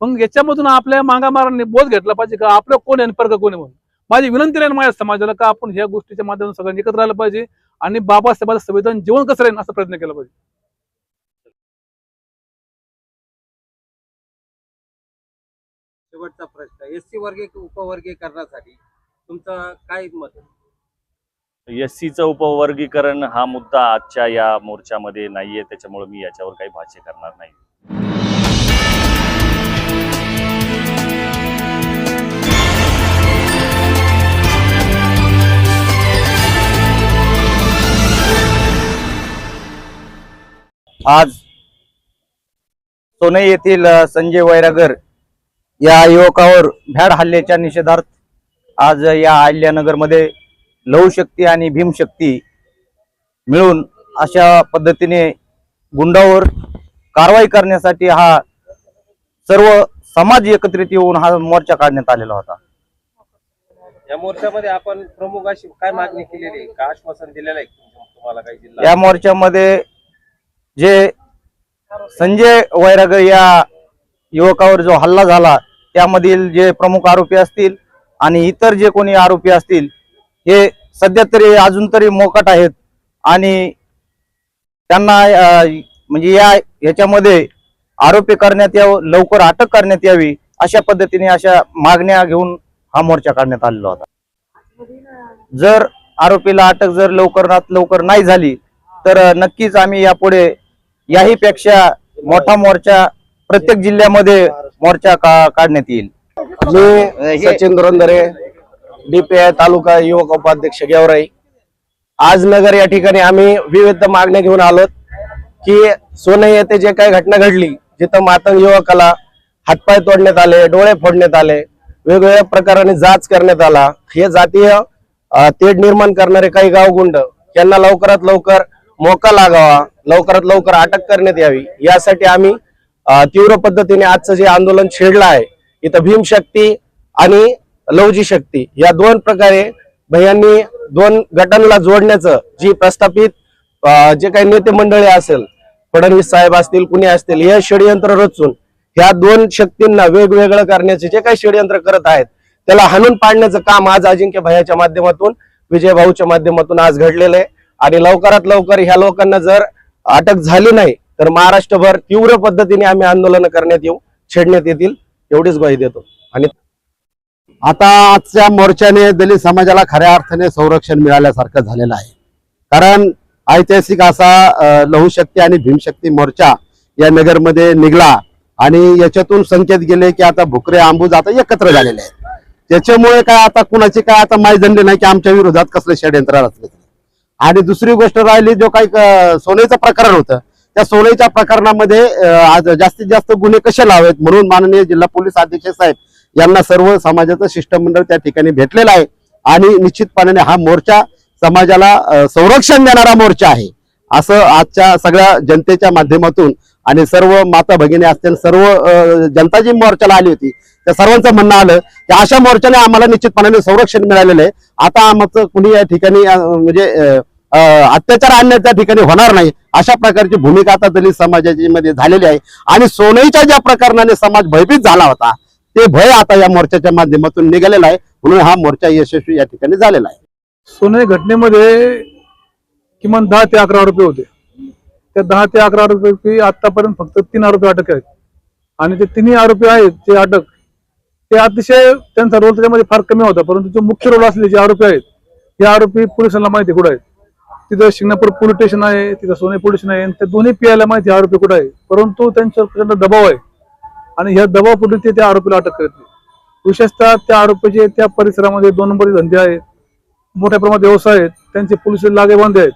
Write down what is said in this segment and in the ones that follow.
मग याच्यामधून आपल्या मागामारांनी बोध घेतला पाहिजे का? आपलं कोण आहे परक कोण आहे म्हणून? माझी विनंती राहील माझ्या समाजाला का आपण ह्या गोष्टीच्या माध्यमातून सगळ्यांनी एकत्र राहिलं पाहिजे आणि बाबासाहेबांचं संविधान जीवन कसं राहील असा प्रयत्न केला पाहिजे. शेवटचा प्रश्न एस सी वर्गीय उपवर्गीकरणासाठी तुमचं काय मत आहे? एस सीचं उपवर्गीकरण हा मुद्दा आजच्या या मोर्चामध्ये नाहीये त्याच्यामुळे मी याच्यावर काही भाष्य करणार नाही. आज सोने येथील संजय वैरागर या युवकावर भ्याड हल्ल्याच्या निषेधार्थ आज या अहिल्यानगरमध्ये लवशक्ती आणि भीमशक्ती मिळून अशा पद्धतीने गुंडावर कारवाई करण्यासाठी हा सर्व समाज एकत्रित येऊन हा मोर्चा काढण्यात आलेला होता. या मोर्चामध्ये आपण प्रमुख अशी काय मागणी केलेली आहे? का आश्वासन दिलेलं आहे? तुम्हाला काही या मोर्चामध्ये जे संजय वैराग या युवकावर जो हल्ला झाला त्यामधील जे प्रमुख आरोपी असतील आणि इतर जे कोणी आरोपी असतील हे सध्या तरी अजून तरी मोकट आहेत आणि त्यांना म्हणजे या याच्यामध्ये आरोपी करण्यात यावं लवकर अटक करण्यात यावी अशा पद्धतीने अशा मागण्या घेऊन हा मोर्चा काढण्यात आलेला होता. जर आरोपीला अटक जर लवकरात लवकर नाही झाली तर नक्कीच आम्ही यापुढे याही पेक्षा मोठा मोर्चा प्रत्येक जिल्ह्यामध्ये मोर्चा का काढण्यात येईल. मी सचिन धुरंदरे डीपीआय तालुका युवक उपाध्यक्ष गेवराई. आज नगर या ठिकाणी आम्ही विविध मागण्या घेऊन आलो की सोने येथे जे काही घटना घडली जिथं मातंग युवकाला हातपाय तोडण्यात आले डोळे फोडण्यात आले वेगवेगळ्या प्रकाराने जाच करण्यात आला. हे जातीय तेढ निर्माण करणारे काही गावगुंड यांना लवकरात लवकर मोका लागावा. लवकरात लवकर अटक करण्यात यावी. यासाठी आम्ही तीव्र पद्धतीने आजचं जे आंदोलन छेडलं आहे इथं भीमशक्ती आणि लवजी शक्ती या दोन प्रकारे भैयांनी दोन गटांना जोडण्याचं जी प्रस्थापित जे काही नेते मंडळी असेल फडणवीस साहेब असतील कुणी असतील हे षडयंत्र रचून ह्या दोन शक्तींना वेगवेगळं करण्याचे जे काही षडयंत्र करत आहेत त्याला हाणून पाडण्याचं काम आज अजिंक्य भैयाच्या माध्यमातून विजय भाऊच्या माध्यमातून आज घडलेलं आहे. आणि लवकरात लवकर ह्या लोकांना जर अटक झाली नाही तर महाराष्ट्रभर तीव्र पद्धतीने आम्ही आंदोलन करण्यात येऊ छेडण्यात येतील एवढीच ग्वाही देतो. आणि आता आजच्या मोर्चाने दलित समाजाला खऱ्या अर्थाने संरक्षण मिळाल्यासारखं झालेलं आहे. कारण ऐतिहासिक असा अ, लहुशक्ती आणि भीमशक्ती मोर्चा या नगरमध्ये निघला आणि याच्यातून संकेत गेले की आता भुकरे आंबूज आता एकत्र झालेले आहेत. त्याच्यामुळे काय आता कुणाची काय आता माय जनली नाही की आमच्या विरोधात कसले षडयंत्र रचले. आणि दुसरी गोष्ट राहिली जो काही अ, प्रकरण होतं त्या सोन्याच्या प्रकरणामध्ये आज जास्तीत जास्त गुन्हे कसे लावेत म्हणून माननीय जिल्हा पोलीस अधीक्षक साहेब यांना सर्व समाजाचं शिष्टमंडळ त्या ठिकाणी भेटलेलं आहे. आणि निश्चितपणाने हा मोर्चा समाजाला संरक्षण देणारा मोर्चा आहे. असं आजच्या सगळ्या जनतेच्या माध्यमातून आणि सर्व माता भगिनी असतील सर्व जनता जी मोर्चाला आली होती त्या सर्वांचं म्हणणं आलं की अशा मोर्चाने आम्हाला निश्चितपणाने संरक्षण मिळालेलं आहे. आता आमचं कुणी या ठिकाणी म्हणजे अत्याचार आणण्यात त्या ठिकाणी होणार नाही अशा प्रकारची भूमिका आता दलित समाजाची मध्ये झालेली आहे. आणि सोनईच्या ज्या प्रकरणाने समाज भयभीत झाला होता ते भय आता या मोर्चाच्या माध्यमातून निघालेला आहे. म्हणून हा मोर्चा यशस्वी या ठिकाणी झालेला आहे. सोनई घटनेमध्ये किमान दहा ते अकरा रुपये होते. त्या दहा ते अकरा रुपये आतापर्यंत फक्त तीन आरोपी अटक आहेत. आणि ते तिन्ही आरोपी आहेत ते अटक ते अतिशय त्यांचा रोल त्याच्यामध्ये फार कमी होता परंतु जो मुख्य रोल असलेले जे आरोपी आहेत हे आरोपी पोलिसांना माहिती कुठं आहेत? तिथं शिंगणापूर पोलीस स्टेशन आहे तिथं सोने पोलीस स्टेशन आहे आणि त्या दोन्ही पीआयला माहिती आहे आरोपी कुठं आहे. परंतु त्यांच्यावर प्रचंड दबाव आहे आणि ह्या दबाव पुढे ते त्या आरोपीला अटक करत नाही. विशेषतः त्या आरोपीचे त्या परिसरामध्ये दोन नंबरचे धंदे आहेत मोठ्या प्रमाणात व्यवसाय आहेत त्यांचे पोलीस लागेबांधे आहेत.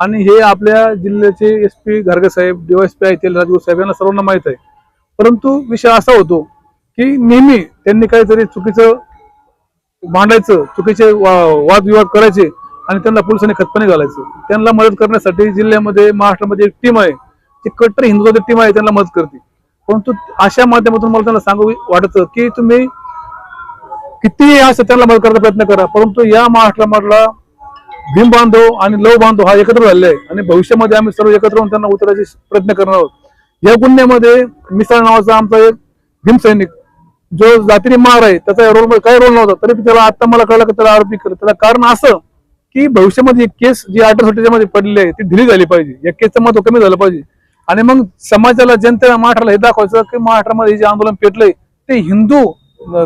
आणि हे आपल्या जिल्ह्याचे एस पी गार्गे साहेब डीवायसपी आहेत राजगुरू साहेब यांना सर्वांना माहीत आहे. परंतु विषय असा होतो की नेहमी त्यांनी काहीतरी चुकीचं मांडायचं चुकीचे वादविवाद करायचे आणि त्यांना पोलिसांनी खतपाणी घालायचं. त्यांना मदत करण्यासाठी जिल्ह्यामध्ये महाराष्ट्रामध्ये एक टीम आहे. ती कट्टर हिंदुत्वाची टीम आहे त्यांना मदत करते. परंतु अशा माध्यमातून मला त्यांना सांगू वाटतं की तुम्ही कितीही असं त्यांना मदत करायचा प्रयत्न करा परंतु या महाराष्ट्रामधला भीम बांधव आणि लव बांधव हा एकत्र झालेला आहे. आणि भविष्यामध्ये आम्ही सर्व एकत्र होऊन त्यांना उतरायचे प्रयत्न करणार आहोत. या गुन्ह्यामध्ये मिसाळ नावाचा आमचा एक भीमसैनिक जो जातीने मार आहे त्याचा रोल काही रोल नव्हता. तरी त्याला आता मला कळलं की त्याला आरोपी करत त्याला कारण असं की भविष्यामध्ये एक केस जी अठरा मध्ये पडली आहे ती दिली झाली पाहिजे. या केसचं महत्त्व कमी झालं पाहिजे. आणि मग समाजाला जनतेला महाराष्ट्राला हे दाखवायचं की महाराष्ट्रामध्ये जे आंदोलन पेटलंय ते हिंदू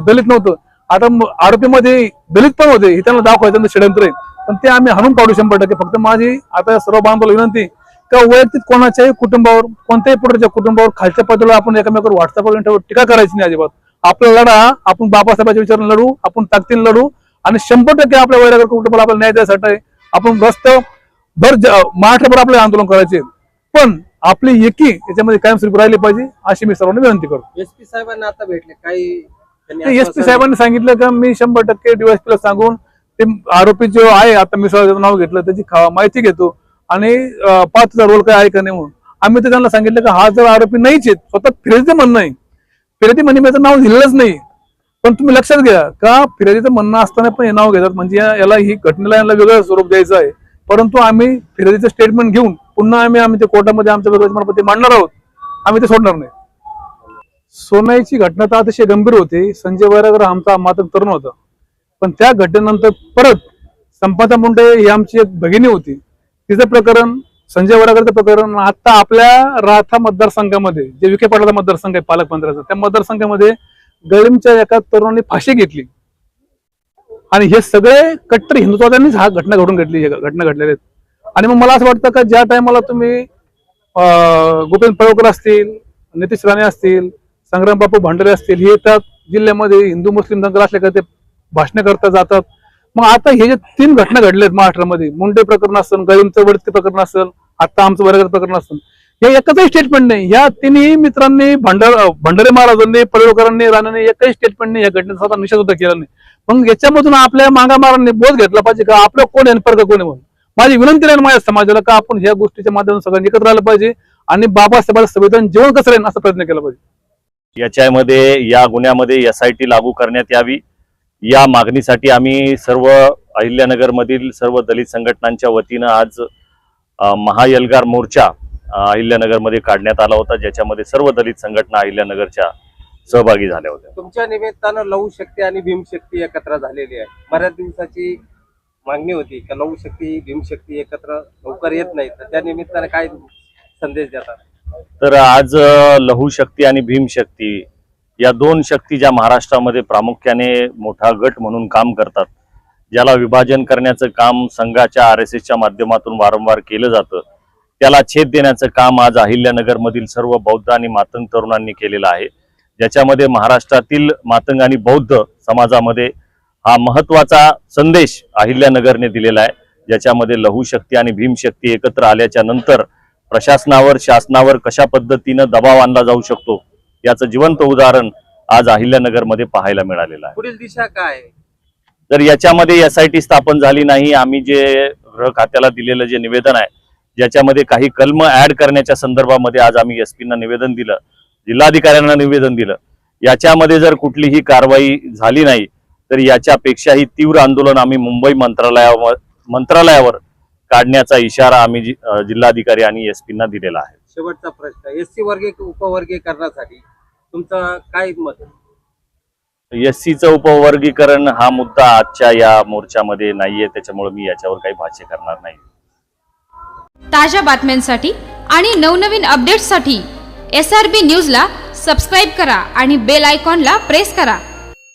दलित नव्हतं. आता आरोपीमध्ये दलित पण होते हे त्यांना दाखवायचं षडयंत्र आहे. पण ते आम्ही हाणून काढू शंभर टक्के. फक्त माझी आता सर्व बांधवाला विनंती का वैयक्तिक कोणाच्याही कुटुंबावर कोणत्याही पुढच्या कुटुंबावर खालच्या पातळीवर आपण एकमेकांवर व्हॉट्सअपवर टीका करायची नाही अजिबात. आपला लढा आपण बाबासाहेबांच्या विचाराने लढू आपण ताकदीने लढू आणि शंभर टक्के आपल्या वैरागर कुटुंबाला आपल्याला न्याय द्यायसाठी. आपण रस्त भर महाराष्ट्रभर आपले आंदोलन करायचे. पण आपली एकी याच्यामध्ये कायमस्वरूपी राहिली पाहिजे अशी मी सर्वांना विनंती करतो. एसपी साहेबांना आता भेटले काही त्यांनी एस पी आश्वासन- साहेबांनी सांगितलं का मी शंभर टक्के डीवायसपीला सांगून ते आरोपी जो आहे आता मी स्वतःचं नाव घेतलं त्याची माहिती घेतो. आणि पाच हजार रोल काय आहे का नाही म्हणून. आम्ही तर त्यांना सांगितलं का हा जर आरोपी नाहीच आहेत स्वतः फिर्यादीचं म्हणणं आहे. फिर्यादी म्हणे नाव दिलेलंच नाही. पण तुम्ही लक्षात घ्या का फिर्यादीचं म्हणणं असताना पण हे नाव घेतात. म्हणजे याला ही घटनेला याला वेगळं स्वरूप द्यायचं आहे. परंतु आम्ही फिर्यादीचं स्टेटमेंट घेऊन पुन्हा आम्ही आम्ही ते कोर्टामध्ये आमच्या विरोधात मांडणार आहोत. आम्ही ते सोडणार नाही. सोनाईची घटना तर अतिशय गंभीर होती. संजय वैरागर आमचा मात्र तरुण होता. पण त्या घटनेनंतर परत संपादा मुंडे ही आमची एक भगिनी होती. तिचं प्रकरण संजय वैरागरचं प्रकरण आता आपल्या राथा मतदारसंघामध्ये जे विखे पाटलाचा मतदारसंघ आहे पालकमंत्र्याचा त्या मतदारसंघामध्ये गळीमच्या एका तरुणाने फाशी घेतली. आणि हे सगळे कट्टर हिंदुत्वाद्यांनीच हा घटना घडून घडली घटना घडलेल्या आहेत. आणि मग मला असं वाटतं का ज्या टायमाला तुम्ही अं, पळवकर असतील नितीश राणे असतील संग्राम बापू भांडरे असतील हे येतात जिल्ह्यामध्ये हिंदू मुस्लिम दंगल असल्या का ते भाषण करता जातात. मग आता हे जे तीन घटना घडल्या आहेत महाराष्ट्रामध्ये मुंडे प्रकरण असेल गळीमचं वडती प्रकरण असेल आता आमचं वर्गात प्रकरण असतं हे एकचही स्टेटमेंट नाही. या तिन्ही मित्रांनी भंडार भंडारे महाराजांनी पडळकरांनी राणाने एकही स्टेटमेंटने या घटनेचा स्वतः निषेध सुद्धा केला नाही. मग याच्यामधून आपल्या मागामारांनी बोध घेतला पाहिजे का? आपलं कोण आहे कोण आहे म्हणून? माझी विनंती राहील माझ्या समाजाला का आपण ह्या गोष्टीच्या माध्यमातून सगळ्यांनी एकत्र राहिलं पाहिजे आणि बाबासाहेबांचं संविधान जीवन कसं राहील असा प्रयत्न केला पाहिजे? याच्यामध्ये या गुन्ह्यामध्ये एस आय टी लागू करण्यात यावी. या मागणीसाठी आम्ही सर्व अहिल्यानगरमधील सर्व दलित संघटनांच्या वतीनं आज महायलगार मोर्चा अहिल्यानगरमध्ये काढण्यात आला होता ज्याच्यामध्ये सर्व दलित संघटना अहिल्यानगरच्या सहभागी झाल्या होत्या. तुमच्या निमित्तानं लहू शक्ती आणि भीमशक्ती एकत्र झालेली आहे. बऱ्याच दिवसाची मागणी होती का लहू शक्ती भीमशक्ती एकत्र लवकर येत नाही तर त्या निमित्तानं काय संदेश देतात? तर आज लहू शक्ती आणि भीमशक्ती या दोन शक्ती ज्या महाराष्ट्रामध्ये प्रामुख्याने मोठा गट म्हणून काम करतात ज्याला विभाजन करण्याचं काम संघाच्या आर एस एसच्या माध्यमातून वारंवार केलं जातं त्याला छेद देण्याचं काम आज अहिल्यानगरमधील सर्व बौद्ध आणि मातंग तरुणांनी केलेलं आहे. ज्याच्यामध्ये महाराष्ट्रातील मातंग आणि बौद्ध समाजामध्ये हा महत्त्वाचा संदेश अहिल्यानगरने दिलेला आहे. ज्याच्यामध्ये लहू शक्ती आणि भीमशक्ती एकत्र आल्याच्यानंतर प्रशासनावर शासनावर कशा पद्धतीनं दबाव आणला जाऊ शकतो याचं जिवंत उदाहरण आज अहिल्यानगरमध्ये पाहायला मिळालेलं आहे. पुढील दिशा काय आहे? तर याच्यामध्ये एस आय टी स्थापन झाली नाही. आम्ही जे गृह खात्याला दिलेलं जे निवेदन आहे ज्याच्यामध्ये काही कलम ऍड करण्याच्या संदर्भामध्ये आज आम्ही एस पीना निवेदन दिलं. जिल्हाधिकाऱ्यांना निवेदन दिलं. याच्यामध्ये जर कुठलीही कारवाई झाली नाही तर याच्यापेक्षाही तीव्र आंदोलन आम्ही मुंबई मंत्रालयावर मंत्रालयावर काढण्याचा इशारा आम्ही जिल्हाधिकारी आणि एस पीना दिलेला आहे. शेवटचा प्रश्न एस सी वर्गीय उपवर्गीकरणासाठी तुमचं काय मत एस सीचं उपवर्गीकरण हा मुद्दा आजच्या या मोर्चामध्ये नाहीये त्याच्यामुळे मी याच्यावर काही भाष्य करणार नाही. ताज्या बातम्यांसाठी आणि नवनवीन अपडेट्ससाठी एस आर बी न्यूजला सबस्क्राईब करा आणि बेल आयकॉनला प्रेस करा.